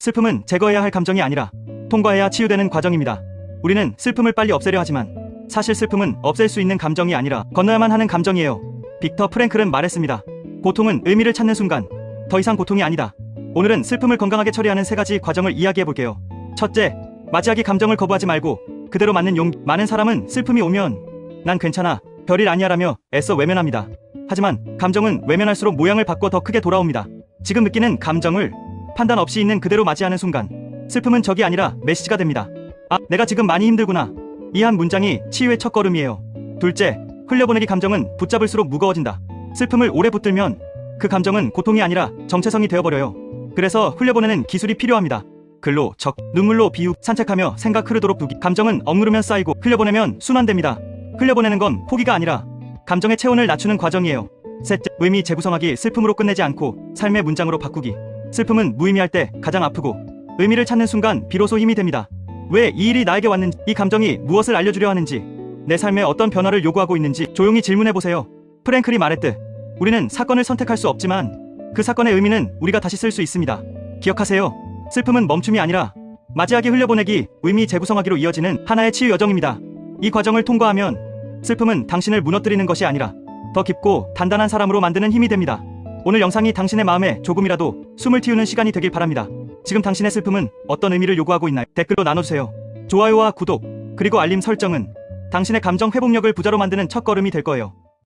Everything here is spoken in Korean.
슬픔은 제거해야 할 감정이 아니라 통과해야 치유되는 과정입니다. 우리는 슬픔을 빨리 없애려 하지만 사실 슬픔은 없앨 수 있는 감정이 아니라 건너야만 하는 감정이에요. 빅터 프랭클은 말했습니다. 고통은 의미를 찾는 순간 더 이상 고통이 아니다. 오늘은 슬픔을 건강하게 처리하는 세 가지 과정을 이야기해 볼게요. 첫째, 맞이하기 감정을 거부하지 말고 그대로 맞는 용. 많은 사람은 슬픔이 오면 난 괜찮아, 별일 아니야라며 애써 외면합니다. 하지만 감정은 외면할수록 모양을 바꿔 더 크게 돌아옵니다. 지금 느끼는 감정을 판단 없이 있는 그대로 맞이하는 순간 슬픔은 적이 아니라 메시지가 됩니다. 아, 내가 지금 많이 힘들구나. 이 한 문장이 치유의 첫걸음이에요. 둘째, 흘려보내기 감정은 붙잡을수록 무거워진다. 슬픔을 오래 붙들면 그 감정은 고통이 아니라 정체성이 되어버려요. 그래서 흘려보내는 기술이 필요합니다. 글로, 적, 눈물로 비우, 산책하며 생각 흐르도록 두기. 감정은 억누르면 쌓이고 흘려보내면 순환됩니다. 흘려보내는 건 포기가 아니라 감정의 체온을 낮추는 과정이에요. 셋째, 의미 재구성하기 슬픔으로 끝내지 않고 삶의 문장으로 바꾸기. 슬픔은 무의미할 때 가장 아프고 의미를 찾는 순간 비로소 힘이 됩니다. 왜 이 일이 나에게 왔는지, 이 감정이 무엇을 알려주려 하는지, 내 삶에 어떤 변화를 요구하고 있는지 조용히 질문해 보세요. 프랭클이 말했듯 우리는 사건을 선택할 수 없지만 그 사건의 의미는 우리가 다시 쓸 수 있습니다. 기억하세요. 슬픔은 멈춤이 아니라 맞이하기 흘려보내기, 의미 재구성하기로 이어지는 하나의 치유 여정입니다. 이 과정을 통과하면 슬픔은 당신을 무너뜨리는 것이 아니라 더 깊고 단단한 사람으로 만드는 힘이 됩니다. 오늘 영상이 당신의 마음에 조금이라도 숨을 틔우는 시간이 되길 바랍니다. 지금 당신의 슬픔은 어떤 의미를 요구하고 있나요? 댓글로 나눠주세요. 좋아요와 구독, 그리고 알림 설정은 당신의 감정 회복력을 부자로 만드는 첫걸음이 될 거예요.